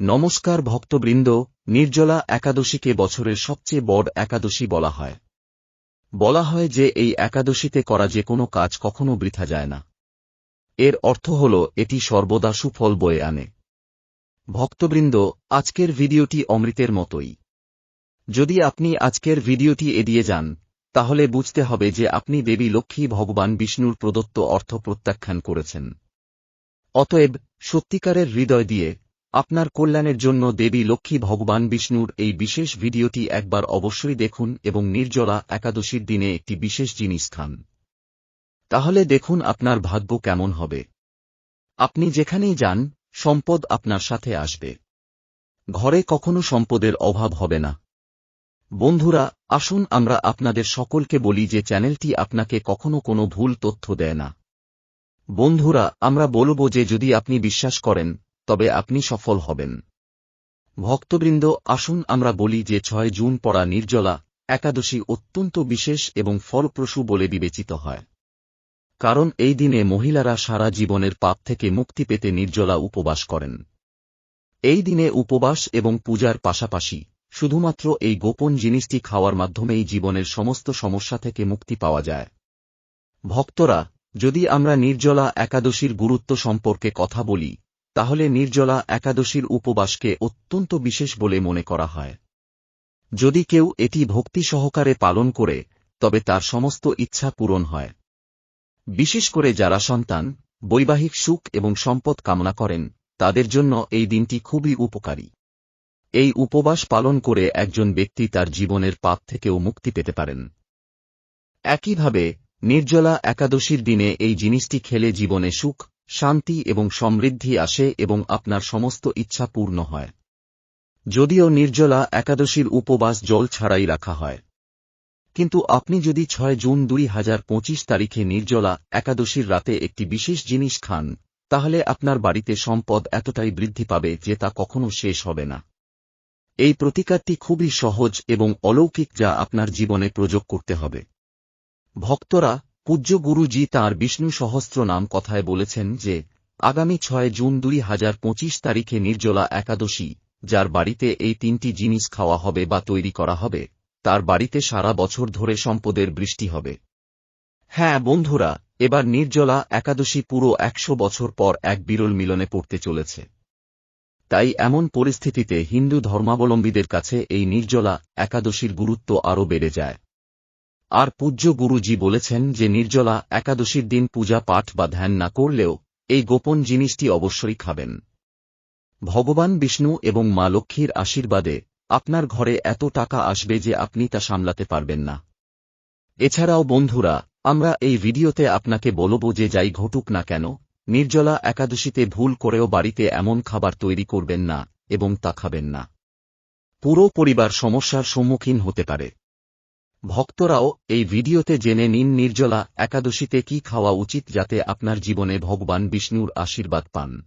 নমস্কার ভক্তবৃন্দ, নির্জলা একাদশীকে বছরের সবচেয়ে বড় একাদশী বলা হয়। বলা হয় যে এই একাদশীতে করা যে কোনো কাজ কখনো বৃথা যায় না। এর অর্থ হল, এটি সর্বদা সুফল বয়ে আনে। ভক্তবৃন্দ, আজকের ভিডিওটি অমৃতের মতোই। যদি আপনি আজকের ভিডিওটি এড়িয়ে যান, তাহলে বুঝতে হবে যে আপনি দেবী লক্ষ্মী ভগবান বিষ্ণুর প্রদত্ত অর্থ প্রত্যাখ্যান করেছেন। অতএব, সত্যিকারের হৃদয় দিয়ে আপনার কল্যাণের জন্য দেবী লক্ষ্মী ভগবান বিষ্ণুর এই বিশেষ ভিডিওটি একবার অবশ্যই দেখুন এবং নির্জলা একাদশীর দিনে একটি বিশেষ জিনিস খান। তাহলে দেখুন আপনার ভাগ্য কেমন হবে। আপনি যেখানেই যান, সম্পদ আপনার সাথে আসবে। ঘরে কখনো সম্পদের অভাব হবে না। বন্ধুরা, আসুন আমরা আপনাদের সকলকে বলি যে চ্যানেলটি আপনাকে কখনো কোনো ভুল তথ্য দেয় না। বন্ধুরা, আমরা বলব যে যদি আপনি বিশ্বাস করেন তবে আপনি সফল হবেন। ভক্তবৃন্দ, আসুন আমরা বলি যে ছয় জুন পড়া নির্জলা, একাদশী অত্যন্ত বিশেষ এবং ফলপ্রসূ বলে বিবেচিত হয়। কারণ এই দিনে মহিলারা সারা জীবনের পাপ থেকে মুক্তি পেতে নির্জলা উপবাস করেন। এই দিনে উপবাস এবং পূজার পাশাপাশি শুধুমাত্র এই গোপন জিনিসটি খাওয়ার মাধ্যমেই জীবনের সমস্ত সমস্যা থেকে মুক্তি পাওয়া যায়। ভক্তরা, যদি আমরা নির্জলা একাদশীর গুরুত্ব সম্পর্কে কথা বলি তাহলে নির্জলা একাদশীর উপবাসকে অত্যন্ত বিশেষ বলে মনে করা হয়। যদি কেউ এটি ভক্তি সহকারে পালন করে, তবে তার সমস্ত ইচ্ছা পূরণ হয়। বিশেষ করে যারা সন্তান, বৈবাহিক সুখ এবং সম্পদ কামনা করেন, তাদের জন্য এই দিনটি খুবই উপকারী। এই উপবাস পালন করে একজন ব্যক্তি তার জীবনের পাপ থেকেও মুক্তি পেতে পারেন। একইভাবে, নির্জলা একাদশীর দিনে এই জিনিসটি খেলে জীবনে সুখ শান্তি এবং সমৃদ্ধি আসে এবং আপনার সমস্ত ইচ্ছা পূর্ণ হয়। যদিও নির্জলা একাদশীর উপবাস জল ছাড়াই রাখা হয়। কিন্তু আপনি যদি ছয় জুন দুই হাজার পঁচিশ তারিখে নির্জলা একাদশীর রাতে একটি বিশেষ জিনিস খান, তাহলে আপনার বাড়িতে সম্পদ এতটাই বৃদ্ধি পাবে যে তা কখনো শেষ হবে না। এই প্রতিকারটি খুবই সহজ এবং অলৌকিক যা আপনার জীবনে প্রযোগ করতে হবে। ভক্তরা পূজ্য গুরুজি তাঁর বিষ্ণু সহস্র নাম কথায় বলেছেন যে, আগামী ছয় জুন দুই হাজার পঁচিশ তারিখে নির্জলা একাদশী, যার বাড়িতে এই তিনটি জিনিস খাওয়া হবে বা তৈরি করা হবে, তার বাড়িতে সারা বছর ধরে সম্পদের বৃষ্টি হবে। হ্যাঁ বন্ধুরা, এবার নির্জলা একাদশী পুরো একশো বছর পর এক বিরল মিলনে পড়তে চলেছে। তাই এমন পরিস্থিতিতে হিন্দু ধর্মাবলম্বীদের কাছে এই নির্জলা একাদশীর গুরুত্ব আরও বেড়ে যায়। আর পূজ্য গুরুজি বলেছেন যে নির্জলা একাদশীর দিন পূজা পাঠ বা ধ্যান না করলেও এই গোপন জিনিসটি অবশ্যই খাবেন। ভগবান বিষ্ণু এবং মা লক্ষ্মীর আশীর্বাদে আপনার ঘরে এত টাকা আসবে যে আপনি তা সামলাতে পারবেন না। এছাড়াও বন্ধুরা, আমরা এই ভিডিওতে আপনাকে বলব যে যাই ঘটুক না কেন, নির্জলা একাদশীতে ভুল করেও বাড়িতে এমন খাবার তৈরি করবেন না এবং তা খাবেন না। পুরো পরিবার সমস্যার সম্মুখীন হতে পারে। ভক্তরাও এই ভিডিওতে জেনে নিন নির্জলা একাদশীতে কি খাওয়া উচিত যাতে আপনার জীবনে ভগবান বিষ্ণুর আশীর্বাদ পান।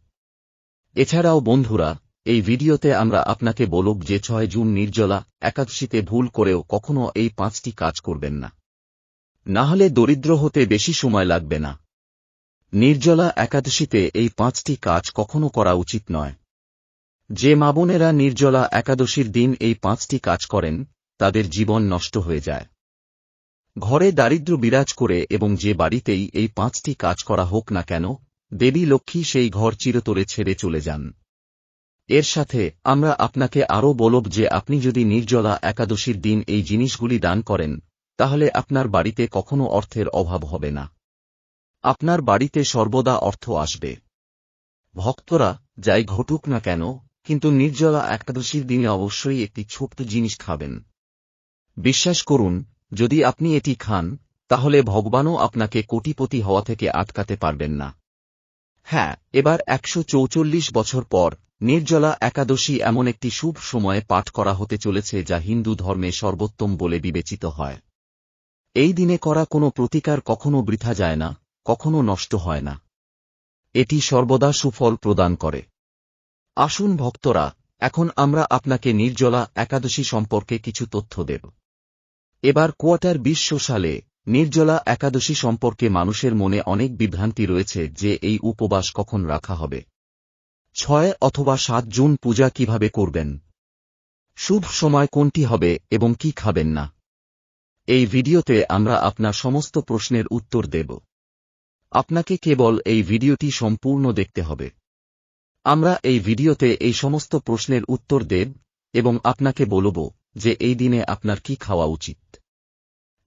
এছাড়াও বন্ধুরা, এই ভিডিওতে আমরা আপনাকে বলব যে ছয় জুন নির্জলা একাদশীতে ভুল করেও কখনো এই পাঁচটি কাজ করবেন না। না হলে দরিদ্র হতে বেশি সময় লাগবে না। নির্জলা একাদশীতে এই পাঁচটি কাজ কখনো করা উচিত নয়। যে মাবনেরা নির্জলা একাদশীর দিন এই পাঁচটি কাজ করেন তাদের জীবন নষ্ট হয়ে যায়। ঘরে দারিদ্র বিরাজ করে এবং যে বাড়িতেই এই পাঁচটি কাজ করা হোক না কেন, দেবী লক্ষ্মী সেই ঘর চিরতরে ছেড়ে চলে যান। এর সাথে আমরা আপনাকে আরও বলব যে আপনি যদি নির্জলা একাদশীর দিন এই জিনিসগুলি দান করেন, তাহলে আপনার বাড়িতে কখনো অর্থের অভাব হবে না। আপনার বাড়িতে সর্বদা অর্থ আসবে। ভক্তরা, যাই ঘটুক না কেন, কিন্তু নির্জলা একাদশীর দিনে অবশ্যই একটি ছোট্ট জিনিস খাবেন। বিশ্বাস করুন, যদি আপনি এটি খান, তাহলে ভগবানও আপনাকে কোটিপতি হওয়া থেকে আটকাতে পারবেন না। হ্যাঁ এবার একশো বছর পর নির্জলা একাদশী এমন একটি শুভ সময়ে পাঠ করা হতে চলেছে যা হিন্দু ধর্মে সর্বোত্তম বলে বিবেচিত হয়। এই দিনে করা কোনো প্রতিকার কখনো বৃথা যায় না, কখনো নষ্ট হয় না। এটি সর্বদা সুফল প্রদান করে। আসুন ভক্তরা, এখন আমরা আপনাকে নির্জলা একাদশী সম্পর্কে কিছু তথ্য দেব। এবার কোয়াটার বিশ্ব সালে নির্জলা একাদশী সম্পর্কে মানুষের মনে অনেক বিভ্রান্তি রয়েছে যে এই উপবাস কখন রাখা হবে। ছয় অথবা সাত জুন পূজা কীভাবে করবেন? শুভ সময় কোনটি হবে এবং কি খাবেন না? এই ভিডিওতে আমরা আপনার সমস্ত প্রশ্নের উত্তর দেব। আপনাকে কেবল এই ভিডিওটি সম্পূর্ণ দেখতে হবে। আমরা এই ভিডিওতে এই সমস্ত প্রশ্নের উত্তর দেব এবং আপনাকে বলব যে এই দিনে আপনার কি খাওয়া উচিত।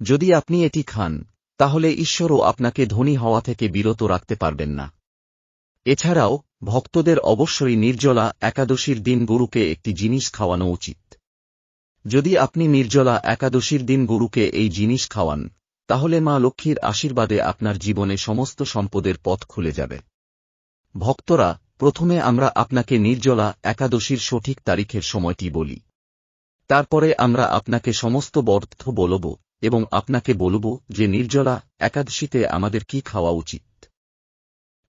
যদি আপনি এটি খান, তাহলে ঈশ্বরও আপনাকে ধনী হওয়া থেকে বিরত রাখতে পারবেন না। এছাড়াও, ভক্তদের অবশ্যই নির্জলা একাদশীর দিন গুরুকে একটি জিনিস খাওয়ানো উচিত। যদি আপনি নির্জলা একাদশীর দিন গুরুকে এই জিনিস খাওয়ান, তাহলে মা লক্ষ্মীর আশীর্বাদে আপনার জীবনে সমস্ত সম্পদের পথ খুলে যাবে। ভক্তরা, প্রথমে আমরা আপনাকে নির্জলা একাদশীর সঠিক তারিখের সময়টি বলি। তারপরে আমরা আপনাকে সমস্ত বর্থ বলব এবং আপনাকে বলব যে নির্জলা, একাদশীতে আমাদের কি খাওয়া উচিত?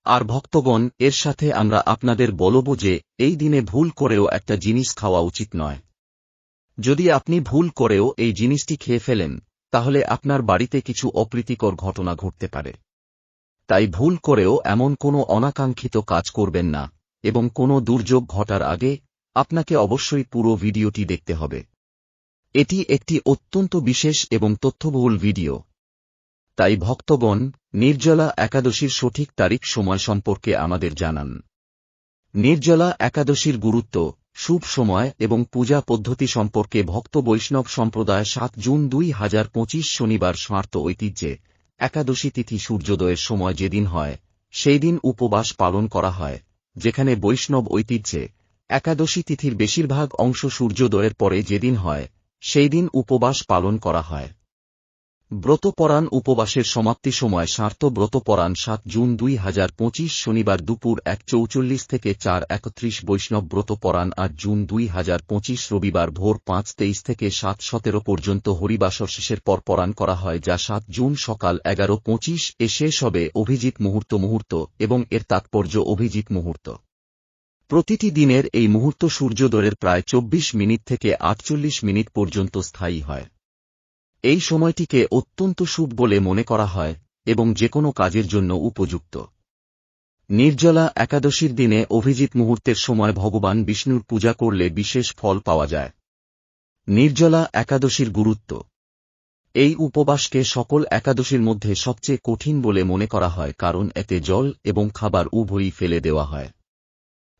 আর ভক্তগণ, এর সাথে আমরা আপনাদের বলব যে, এই দিনে ভুল করেও একটা জিনিস খাওয়া উচিত নয়। যদি আপনি ভুল করেও এই জিনিসটি খেয়ে ফেলেন, তাহলে আপনার বাড়িতে কিছু অপ্রীতিকর ঘটনা ঘটতে পারে। তাই ভুল করেও এমন কোনো অনাকাঙ্ক্ষিত কাজ করবেন না এবং কোনো দুর্যোগ ঘটার আগে আপনাকে অবশ্যই পুরো ভিডিওটি দেখতে হবে। এটি একটি অত্যন্ত বিশেষ এবং তথ্যবহুল ভিডিও। তাই ভক্তগণ, নির্জলা একাদশীর সঠিক তারিখ সময় সম্পর্কে আমাদের জানান। নির্জলা একাদশীর গুরুত্ব, শুভ সময় এবং পূজা পদ্ধতি সম্পর্কে ভক্ত বৈষ্ণব সম্প্রদায় সাত জুন দুই হাজার পঁচিশ শনিবার স্মার্ত ঐতিহ্যে একাদশী তিথি সূর্যোদয়ের সময় যেদিন হয়, সেই দিন উপবাস পালন করা হয়, যেখানে বৈষ্ণব ঐতিহ্যে একাদশী তিথির বেশিরভাগ অংশ সূর্যোদয়ের পরে যেদিন হয়, সেই দিন উপবাস পালন করা হয়। ব্রতপরাণ উপবাসের সমাপ্তি সময় স্বার্থ ব্রতপরাণ সাত জুন দুই হাজার পঁচিশ শনিবার দুপুর এক চৌচল্লিশ থেকে চার একত্রিশ বৈষ্ণব ব্রতপরাণ আট জুন দুই হাজার পঁচিশ রবিবার ভোর পাঁচ তেইশ থেকে সাত সতেরো পর্যন্ত হরিবাসর শেষের পর পরাণ করা হয়, যা সাত জুন সকাল এগারো পঁচিশ এ শেষ হবে অভিজিৎ মুহূর্ত মুহূর্ত এবং এর তাৎপর্য অভিজিৎ মুহূর্ত। প্রতিটি দিনের এই মুহূর্ত সূর্যোদয়ের প্রায় চব্বিশ মিনিট থেকে আটচল্লিশ মিনিট পর্যন্ত স্থায়ী হয়। এই সময়টিকে অত্যন্ত শুভ বলে মনে করা হয় এবং যে কোনো কাজের জন্য উপযুক্ত। নির্জলা একাদশীর দিনে অভিজিৎ মুহূর্তের সময় ভগবান বিষ্ণুর পূজা করলে বিশেষ ফল পাওয়া যায়। নির্জলা একাদশীর গুরুত্ব। এই উপবাসকে সকল একাদশীর মধ্যে সবচেয়ে কঠিন বলে মনে করা হয় কারণ এতে জল এবং খাবার উভয়ই ফেলে দেওয়া হয়।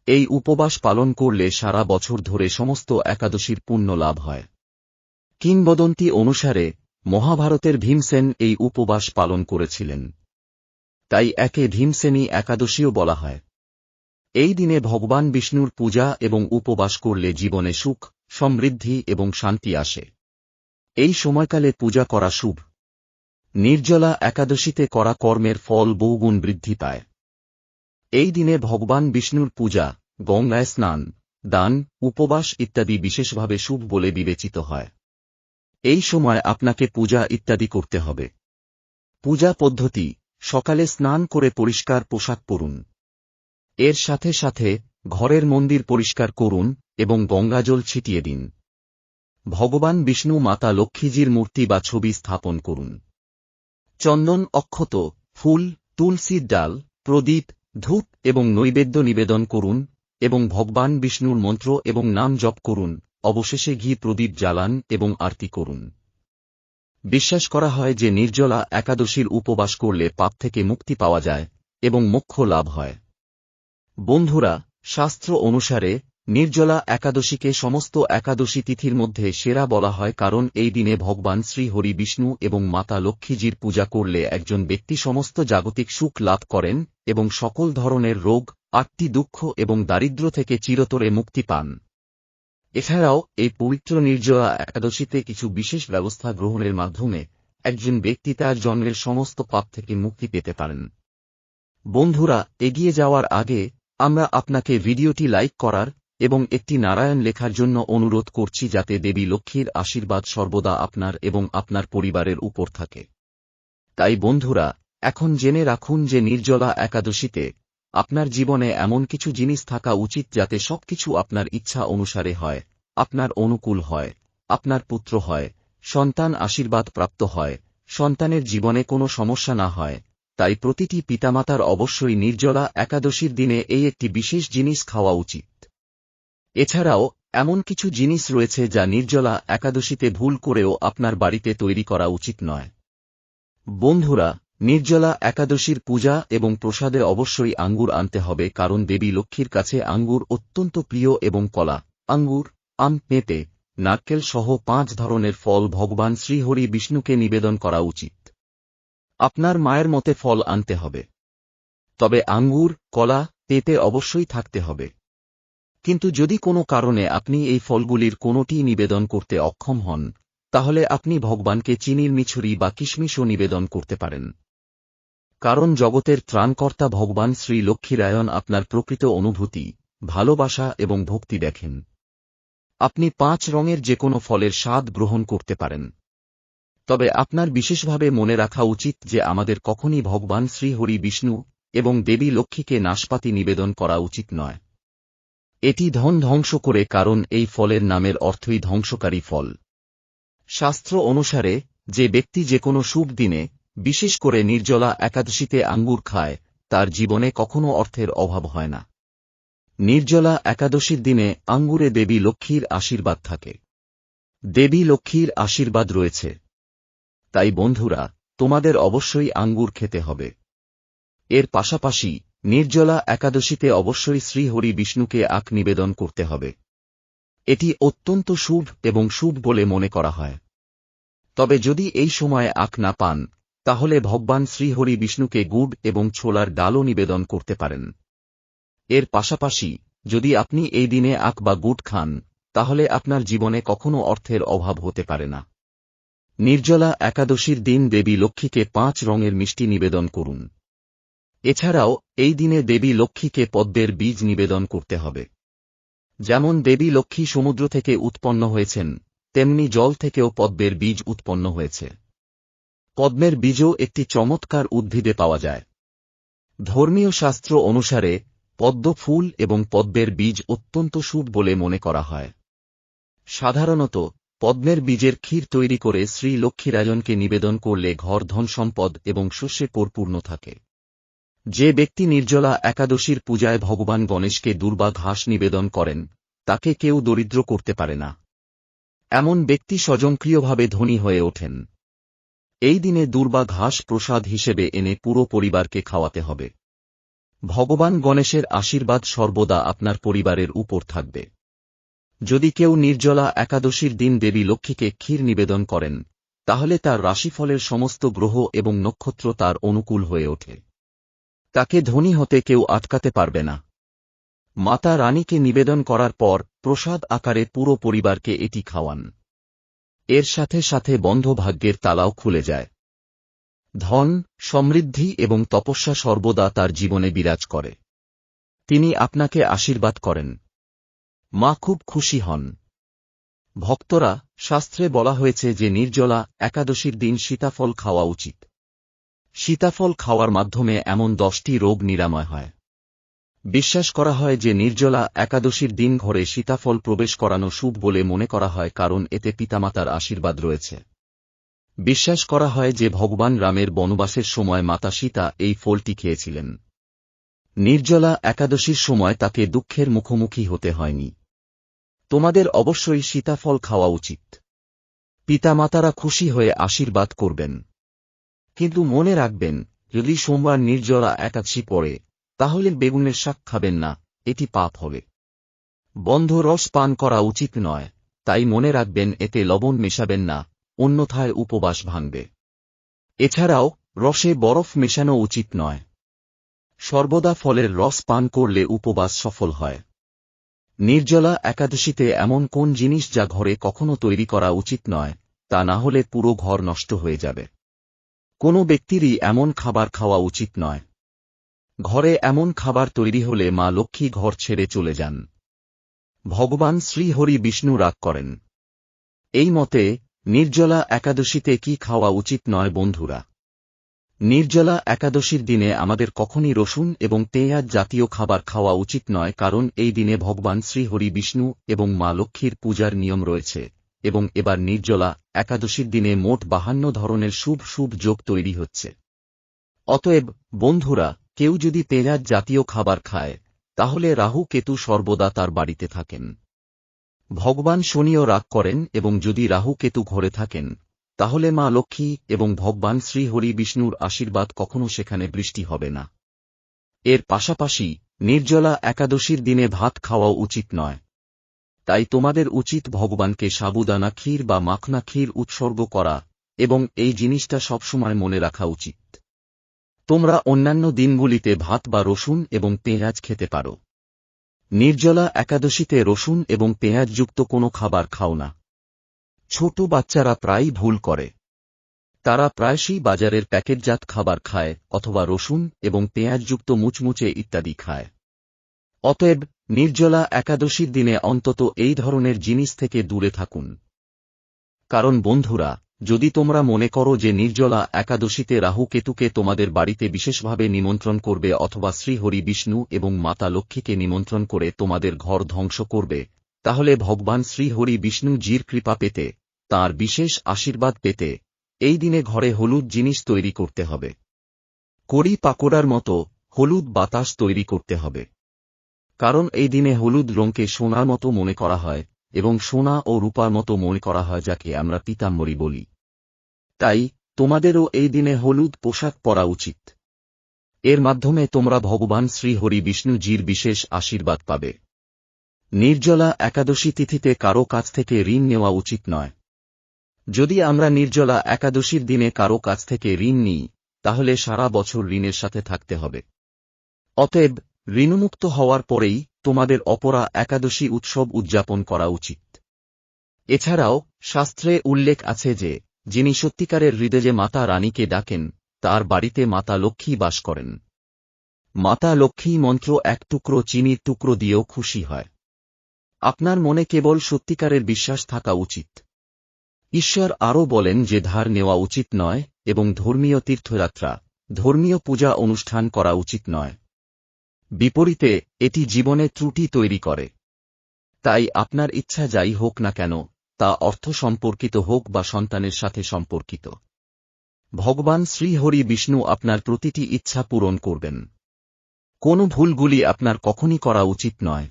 এই উপবাস পালন করলে সারা বছর ধরে সমস্ত একাদশীর পুণ্য লাভ হয়। কিংবদন্তি অনুসারে, মহাভারতের ভীমসেন এই উপবাস পালন করেছিলেন। তাই একে ভীমসেনী একাদশীও বলা হয়। এই দিনে ভগবান বিষ্ণুর পূজা এবং উপবাস করলে জীবনে সুখ, সমৃদ্ধি এবং শান্তি আসে। এই সময়কালে পূজা করা শুভ। নির্জলা একাদশীতে করা কর্মের ফল বহুগুণ বৃদ্ধি পায়। এই দিনে ভগবান বিষ্ণুর পূজা, গঙ্গায় স্নান, দান, উপবাস ইত্যাদি বিশেষভাবে শুভ বলে বিবেচিত হয়। এই সময় আপনাকে পূজা ইত্যাদি করতে হবে। পূজা পদ্ধতি, সকালে স্নান করে পরিষ্কার পোশাক পরুন। এর সাথে সাথে ঘরের মন্দির পরিষ্কার করুন এবং গঙ্গাজল ছিটিয়ে দিন। ভগবান বিষ্ণু মাতা লক্ষ্মীজির মূর্তি বা ছবি স্থাপন করুন। চন্দন, অক্ষত, ফুল, তুলসীর ডাল, প্রদীপ ধূপ এবং নৈবেদ্য নিবেদন করুন, এবং ভগবান বিষ্ণুর মন্ত্র এবং নাম জপ করুন, অবশেষে ঘি প্রদীপ জ্বালান এবং আরতি করুন। বিশ্বাস করা হয় যে নির্জলা একাদশীর উপবাস করলে পাপ থেকে মুক্তি পাওয়া যায় এবং মোক্ষ লাভ হয়। বন্ধুরা, শাস্ত্র অনুসারে নির্জলা একাদশীকে সমস্ত একাদশী তিথির মধ্যে সেরা বলা হয় কারণ এই দিনে ভগবান শ্রী হরি বিষ্ণু এবং মাতা লক্ষ্মীজির পূজা করলে একজন ব্যক্তি সমস্ত জাগতিক সুখ লাভ করেন এবং সকল ধরনের রোগ, আত্মী দুঃখ এবং দারিদ্র থেকে চিরতরে মুক্তি পান। এছাড়াও, এই পবিত্র নির্জলা একাদশীতে কিছু বিশেষ ব্যবস্থা গ্রহণের মাধ্যমে একজন ব্যক্তি তার জন্মের সমস্ত পাপ থেকে মুক্তি পেতে পারেন। বন্ধুরা, এগিয়ে যাওয়ার আগে আমরা আপনাকে ভিডিওটি লাইক করার এবং একটি নারায়ণ লেখার জন্য অনুরোধ করছি যাতে দেবী লক্ষ্মীর আশীর্বাদ সর্বদা আপনার এবং আপনার পরিবারের উপর থাকে। তাই বন্ধুরা, এখন জেনে রাখুন যে নির্জলা একাদশীতে আপনার জীবনে এমন কিছু জিনিস থাকা উচিত যাতে সবকিছু আপনার ইচ্ছা অনুসারে হয়, আপনার অনুকূল হয়, আপনার পুত্র হয়, সন্তান আশীর্বাদ প্রাপ্ত হয়, সন্তানের জীবনে কোনো সমস্যা না হয়। তাই প্রতিটি পিতামাতার অবশ্যই নির্জলা একাদশীর দিনে এই একটি বিশেষ জিনিস খাওয়া উচিত। এছাড়াও, এমন কিছু জিনিস রয়েছে যা নির্জলা একাদশীতে ভুল করেও আপনার বাড়িতে তৈরি করা উচিত নয়। বন্ধুরা, নির্জলা একাদশীর পূজা এবং প্রসাদে অবশ্যই আঙ্গুর আনতে হবে কারণ দেবী লক্ষ্মীর কাছে আঙ্গুর অত্যন্ত প্রিয় এবং কলা, আঙ্গুর, আম পেঁপে নারকেল সহ পাঁচ ধরনের ফল ভগবান শ্রীহরি বিষ্ণুকে নিবেদন করা উচিত। আপনার মায়ের মতে ফল আনতে হবে। তবে আঙ্গুর, কলা পেঁপে অবশ্যই থাকতে হবে। কিন্তু যদি কোনো কারণে আপনি এই ফলগুলির কোনোটি নিবেদন করতে অক্ষম হন, তাহলে আপনি ভগবানকে চিনির মিছুরি বা কিশমিশও নিবেদন করতে পারেন। কারণ জগতের ত্রাণকর্তা ভগবান শ্রী লক্ষ্মীরায়ণ আপনার প্রকৃত অনুভূতি, ভালোবাসা এবং ভক্তি দেখেন। আপনি পাঁচ রঙের যে কোনো ফলের স্বাদ গ্রহণ করতে পারেন। তবে আপনার বিশেষভাবে মনে রাখা উচিত যে আমাদের কখনই ভগবান শ্রীহরি বিষ্ণু এবং দেবী লক্ষ্মীকে নাশপাতি নিবেদন করা উচিত নয়। এটি ধন ধ্বংস করে কারণ এই ফলের নামের অর্থই ধ্বংসকারী ফল। শাস্ত্র অনুসারে, যে ব্যক্তি যে কোনো শুভ দিনে, বিশেষ করে নির্জলা একাদশীতে আঙ্গুর খায়, তার জীবনে কখনো অর্থের অভাব হয় না। নির্জলা একাদশীর দিনে আঙ্গুরে দেবী লক্ষ্মীর আশীর্বাদ থাকে। দেবী লক্ষ্মীর আশীর্বাদ রয়েছে। তাই বন্ধুরা, তোমাদের অবশ্যই আঙ্গুর খেতে হবে। এর পাশাপাশি নির্জলা একাদশীতে অবশ্যই শ্রীহরি বিষ্ণুকে আখ নিবেদন করতে হবে। এটি অত্যন্ত শুভ এবং শুভ বলে মনে করা হয়। তবে যদি এই সময়ে আখ না পান, তাহলে ভগবান শ্রীহরি বিষ্ণুকে গুড় এবং ছোলার ডালও নিবেদন করতে পারেন। এর পাশাপাশি, যদি আপনি এই দিনে আখ বা গুড় খান, তাহলে আপনার জীবনে কখনো অর্থের অভাব হতে পারে না। নির্জলা একাদশীর দিন দেবী লক্ষ্মীকে পাঁচ রঙের মিষ্টি নিবেদন করুন। এছাড়াও, এই দিনে দেবী লক্ষ্মীকে পদ্মের বীজ নিবেদন করতে হবে। যেমন দেবী লক্ষ্মী সমুদ্র থেকে উৎপন্ন হয়েছেন, তেমনি জল থেকেও পদ্মের বীজ উৎপন্ন হয়েছে। পদ্মের বীজও একটি চমৎকার উদ্ভিদে পাওয়া যায়। ধর্মীয় শাস্ত্র অনুসারে, পদ্ম ফুল এবং পদ্মের বীজ অত্যন্ত শুভ বলে মনে করা হয়। সাধারণত, পদ্মের বীজের ক্ষীর তৈরি করে শ্রী লক্ষ্মীরাজনকে নিবেদন করলে ঘর ধন সম্পদ এবং শস্যে পরিপূর্ণ থাকে। যে ব্যক্তি নির্জলা একাদশীর পূজায় ভগবান গণেশকে দুর্বা ঘাস নিবেদন করেন, তাকে কেউ দরিদ্র করতে পারে না। এমন ব্যক্তি স্বজনক্রিয়ভাবে ধনী হয়ে ওঠেন। এই দিনে দুর্বা ঘাস প্রসাদ হিসেবে এনে পুরো পরিবারকে খাওয়াতে হবে। ভগবান গণেশের আশীর্বাদ সর্বদা আপনার পরিবারের উপর থাকবে। যদি কেউ নির্জলা একাদশীর দিন দেবী লক্ষ্মীকে ক্ষীর নিবেদন করেন, তাহলে তার রাশিফলের সমস্ত গ্রহ এবং নক্ষত্র তার অনুকূল হয়ে ওঠে। তাকে ধনী হতে কেউ আটকাতে পারবে না। মাতা রানীকে নিবেদন করার পর প্রসাদ আকারে পুরো পরিবারকে এটি খাওয়ান। এর সাথে সাথে বন্ধ ভাগ্যের তালাও খুলে যায়। ধন, সমৃদ্ধি এবং তপস্যা সর্বদা তার জীবনে বিরাজ করে। তিনি আপনাকে আশীর্বাদ করেন। মা খুব খুশি হন। ভক্তরা, শাস্ত্রে বলা হয়েছে যে নির্জলা একাদশীর দিন সীতাফল খাওয়া উচিত। সীতাফল খাওয়ার মাধ্যমে এমন দশটি রোগ নিরাময় হয়। বিশ্বাস করা হয় যে নির্জলা একাদশীর দিন ঘরে সীতাফল প্রবেশ করানো শুভ বলে মনে করা হয় কারণ এতে পিতামাতার আশীর্বাদ রয়েছে। বিশ্বাস করা হয় যে ভগবান রামের বনবাসের সময় মাতা সীতা এই ফলটি খেয়েছিলেন। নির্জলা একাদশীর সময় তাকে দুঃখের মুখোমুখি হতে হয়নি। তোমাদের অবশ্যই সীতাফল খাওয়া উচিত। পিতামাতারা খুশি হয়ে আশীর্বাদ করবেন। কিন্তু মনে রাখবেন, যদি সোমবার নির্জলা একাদশী পড়ে, তাহলে বেগুনের শাক খাবেন না, এটি পাপ হবে। বন্ধ রস পান করা উচিত নয়, তাই মনে রাখবেন এতে লবণ মেশাবেন না, অন্যথায় উপবাস ভাঙবে। এছাড়াও, রসে বরফ মেশানো উচিত নয়। সর্বদা ফলের রস পান করলে উপবাস সফল হয়। নির্জলা একাদশীতে এমন কোন জিনিস যা ঘরে কখনো তৈরি করা উচিত নয়, তা না হলে পুরো ঘর নষ্ট হয়ে যাবে। কোনো ব্যক্তিরই এমন খাবার খাওয়া উচিত নয়। ঘরে এমন খাবার তৈরি হলে মা লক্ষ্মী ঘর ছেড়ে চলে যান। ভগবান শ্রীহরি বিষ্ণু রাগ করেন। এই মতে, নির্জলা একাদশীতে কি খাওয়া উচিত নয় বন্ধুরা? নির্জলা একাদশীর দিনে আমাদের কখনই রসুন এবং পেঁয়াজ জাতীয় খাবার খাওয়া উচিত নয় কারণ এই দিনে ভগবান শ্রীহরি বিষ্ণু এবং মা লক্ষ্মীর পূজার নিয়ম রয়েছে। এবং এবার নির্জলা একাদশীর দিনে মোট বাহান্ন ধরনের শুভ শুভ যোগ তৈরি হচ্ছে। অতএব, বন্ধুরা, কেউ যদি পেঁয়াজ জাতীয় খাবার খায়, তাহলে রাহু কেতু সর্বদা তার বাড়িতে থাকেন। ভগবান শনিও রাগ করেন এবং যদি রাহু কেতু ঘরে থাকেন, তাহলে মা লক্ষ্মী এবং ভগবান শ্রীহরি বিষ্ণুর আশীর্বাদ কখনো সেখানে বৃষ্টি হবে না। এর পাশাপাশি নির্জলা একাদশীর দিনে ভাত খাওয়া উচিত নয়। তাই তোমাদের উচিত ভগবানকে সাবুদানা ক্ষীর বা মাখনা ক্ষীর উৎসর্গ করা এবং এই জিনিসটা সবসময় মনে রাখা উচিত। তোমরা অন্যান্য দিনগুলিতে ভাত বা রসুন এবং পেঁয়াজ খেতে পারো। নির্জলা একাদশীতে রসুন এবং পেঁয়াজযুক্ত কোনো খাবার খাও না। ছোট বাচ্চারা প্রায়ই ভুল করে। তারা প্রায়শই বাজারের প্যাকেটজাত খাবার খায় অথবা রসুন এবং পেঁয়াজযুক্ত মুচমুচে ইত্যাদি খায়। অতএব নির্জলা একাদশীর দিনে অন্তত এই ধরনের জিনিস থেকে দূরে থাকুন। কারণ বন্ধুরা, যদি তোমরা মনে করো যে নির্জলা একাদশীতে রাহু কেতুকে তোমাদের বাড়িতে বিশেষভাবে নিমন্ত্রণ করবে অথবা শ্রীহরি বিষ্ণু এবং মাতা লক্ষ্মীকে নিমন্ত্রণ করে তোমাদের ঘর ধ্বংস করবে, তাহলে ভগবান শ্রীহরি বিষ্ণু জির কৃপা পেতে, তার বিশেষ আশীর্বাদ পেতে, এই দিনে ঘরে হলুদ জিনিস তৈরি করতে হবে। কড়ি পাকোড়ার মতো হলুদ বাতাস তৈরি করতে হবে। কারণ এই দিনে হলুদ রঙকে সোনার মতো মনে করা হয়, এবং সোনা ও রূপার মতো মনে করা হয় যাকে আমরা পিতাম্বরী বলি। তাই, তোমাদেরও এই দিনে হলুদ পোশাক পরা উচিত। এর মাধ্যমে তোমরা ভগবান শ্রীহরি বিষ্ণুজির বিশেষ আশীর্বাদ পাবে। নির্জলা একাদশী তিথিতে কারও কাছ থেকে ঋণ নেওয়া উচিত নয়। যদি আমরা নির্জলা একাদশীর দিনে কারও কাছ থেকে ঋণ নিই, তাহলে সারা বছর ঋণের সাথে থাকতে হবে। অতএব ঋণমুক্ত হওয়ার পরেই তোমাদের অপরা একাদশী উৎসব উদযাপন করা উচিত। এছাড়াও শাস্ত্রে উল্লেখ আছে যে, যিনি সত্যিকারের হৃদয়ে মাতা রানীকে ডাকেন, তার বাড়িতে মাতা লক্ষ্মী বাস করেন। মাতা লক্ষ্মী মন্ত্র এক টুকরো চিনির টুকরো দিয়েও খুশি হয়। আপনার মনে কেবল সত্যিকারের বিশ্বাস থাকা উচিত। ঈশ্বর আরও বলেন যে ধার নেওয়া উচিত নয় এবং ধর্মীয় তীর্থযাত্রা, ধর্মীয় পূজা অনুষ্ঠান করা উচিত নয়। বিপরীতে, এটি জীবনে ত্রুটি তৈরি করে। তাই আপনার ইচ্ছা যাই হোক না কেন, তা অর্থ সম্পর্কিত হোক বা সন্তানের সাথে সম্পর্কিত। ভগবান শ্রীহরি বিষ্ণু আপনার প্রতিটি ইচ্ছা পূরণ করবেন। কোন ভুলগুলি আপনার কখনই করা উচিত নয়।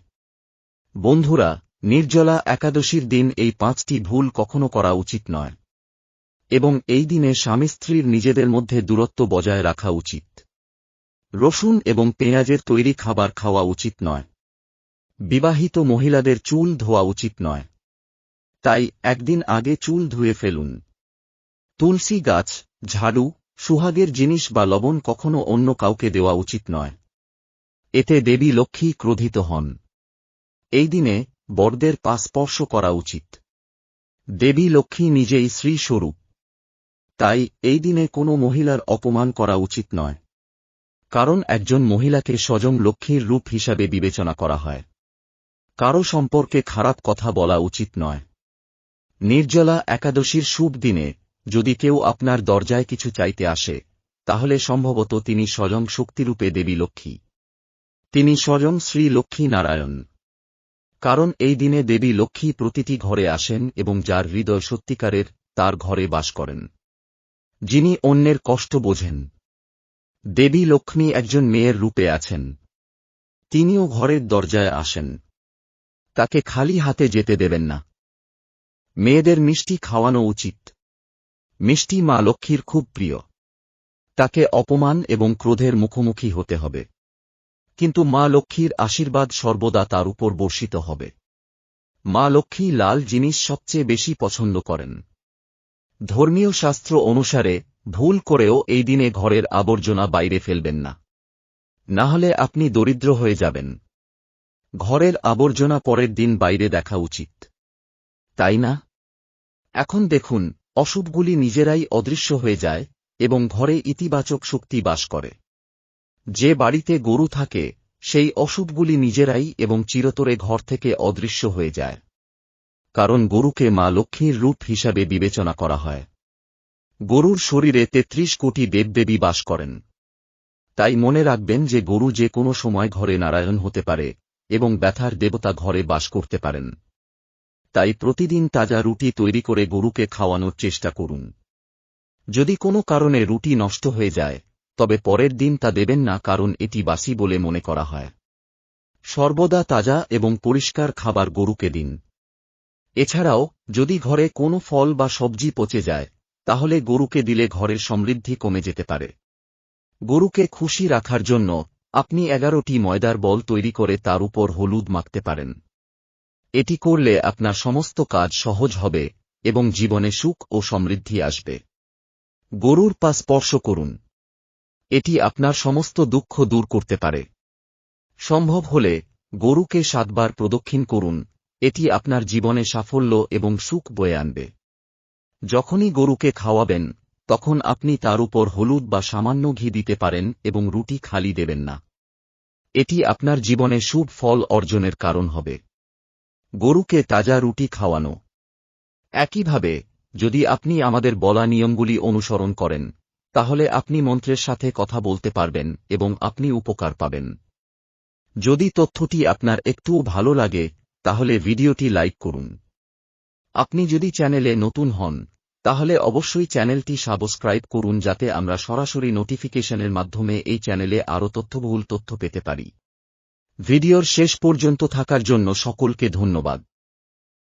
বন্ধুরা, নির্জলা একাদশীর দিন এই পাঁচটি ভুল কখনো করা উচিত নয়। এবং এই দিনে স্বামী স্ত্রীর নিজেদের মধ্যে দূরত্ব বজায় রাখা উচিত। রসুন এবং পেঁয়াজের তৈরি খাবার খাওয়া উচিত নয়। বিবাহিত মহিলাদের চুল ধোয়া উচিত নয়। তাই একদিন আগে চুল ধুয়ে ফেলুন। তুলসী গাছ, ঝাড়ু, সুহাগের জিনিস বা লবণ কখনো অন্য কাউকে দেওয়া উচিত নয়। এতে দেবী লক্ষ্মী ক্রোধিত হন। এই দিনে বরদের পা স্পর্শ করা উচিত। দেবী লক্ষ্মী নিজেই শ্রী স্বরূপ তাই এই দিনে কোনো মহিলার অপমান করা উচিত নয়। কারণ একজন মহিলাকে স্বজং লক্ষ্মীর রূপ হিসাবে বিবেচনা করা হয়। কারও সম্পর্কে খারাপ কথা বলা উচিত নয়। নির্জলা একাদশীর শুভ দিনে, যদি কেউ আপনার দরজায় কিছু চাইতে আসে, তাহলে সম্ভবত তিনি স্বয়ং শক্তিরূপে দেবী লক্ষ্মী। তিনি স্বয়ং শ্রী লক্ষ্মী নারায়ণ কারণ এই দিনে দেবী লক্ষ্মী প্রতিটি ঘরে আসেন এবং যার হৃদয় সত্যিকারের, তার ঘরে বাস করেন। যিনি অন্যের কষ্ট বোঝেন। দেবী লক্ষ্মী একজন মেয়ের রূপে আছেন। তিনিও ঘরের দরজায় আসেন। তাকে খালি হাতে যেতে দেবেন না। মেয়েদের মিষ্টি খাওয়ানো উচিত। মিষ্টি মা লক্ষ্মীর খুব প্রিয়। তাকে অপমান এবং ক্রোধের মুখোমুখি হতে হবে। কিন্তু মা লক্ষ্মীর আশীর্বাদ সর্বদা তার উপর বর্ষিত হবে। মা লক্ষ্মী লাল জিনিস সবচেয়ে বেশি পছন্দ করেন। ধর্মীয় শাস্ত্র অনুসারে ভুল করেও এই দিনে ঘরের আবর্জনা বাইরে ফেলবেন না। না হলে আপনি দরিদ্র হয়ে যাবেন। ঘরের আবর্জনা পরের দিন বাইরে দেখা উচিত। তাই না? এখন দেখুন অশুভগুলি নিজেরাই অদৃশ্য হয়ে যায় এবং ঘরে ইতিবাচক শক্তি বাস করে। যে বাড়িতে গরু থাকে, সেই অশুভগুলি নিজেরাই এবং চিরতরে ঘর থেকে অদৃশ্য হয়ে যায়। কারণ গরুকে মা লক্ষ্মীর রূপ হিসাবে বিবেচনা করা হয়। গরুর শরীরে তেত্রিশ কোটি দেবদেবী বাস করেন। তাই মনে রাখবেন যে গরু যে কোনো সময় ঘরে নারায়ণ হতে পারে এবং ব্যথার দেবতা ঘরে বাস করতে পারেন। তাই প্রতিদিন তাজা রুটি তৈরি করে গরুকে খাওয়ানোর চেষ্টা করুন। যদি কোনো কারণে রুটি নষ্ট হয়ে যায়, তবে পরের দিন তা দেবেন না কারণ এটি বাসি বলে মনে করা হয়। সর্বদা তাজা এবং পরিষ্কার খাবার গরুকে দিন। এছাড়াও, যদি ঘরে কোনো ফল বা সবজি পচে যায় তাহলে গরুকে দিলে ঘরের সমৃদ্ধি কমে যেতে পারে। গরুকে খুশি রাখার জন্য আপনি এগারোটি ময়দার বল তৈরি করে তার উপর হলুদ মাখতে পারেন। এটি করলে আপনার সমস্ত কাজ সহজ হবে এবং জীবনে সুখ ও সমৃদ্ধি আসবে। গরুর পা স্পর্শ করুন। এটি আপনার সমস্ত দুঃখ দূর করতে পারে। সম্ভব হলে গরুকে সাতবার প্রদক্ষিণ করুন। এটি আপনার জীবনে সাফল্য এবং সুখ বয়ে আনবে। যখনই গরুকে খাওয়াবেন, তখন আপনি তার উপর হলুদ বা সামান্য ঘি দিতে পারেন এবং রুটি খালি দেবেন না। এটি আপনার জীবনে শুভ ফল অর্জনের কারণ হবে। গরুকে তাজা রুটি খাওয়ানো। একইভাবে, যদি আপনি আমাদের বলা নিয়মগুলি অনুসরণ করেন, তাহলে আপনি মন্ত্রের সাথে কথা বলতে পারবেন এবং আপনি উপকার পাবেন। যদি তথ্যটি আপনার একটুও ভালো লাগে, তাহলে ভিডিওটি লাইক করুন। আপনি যদি চ্যানেলে নতুন হন তাহলে অবশ্যই চ্যানেলটি সাবস্ক্রাইব করুন যাতে আমরা সরাসরি নোটিফিকেশনের মাধ্যমে এই চ্যানেলে আরও তথ্যবহুল তথ্য পেতে পারি। ভিডিওর শেষ পর্যন্ত থাকার জন্য সকলকে ধন্যবাদ।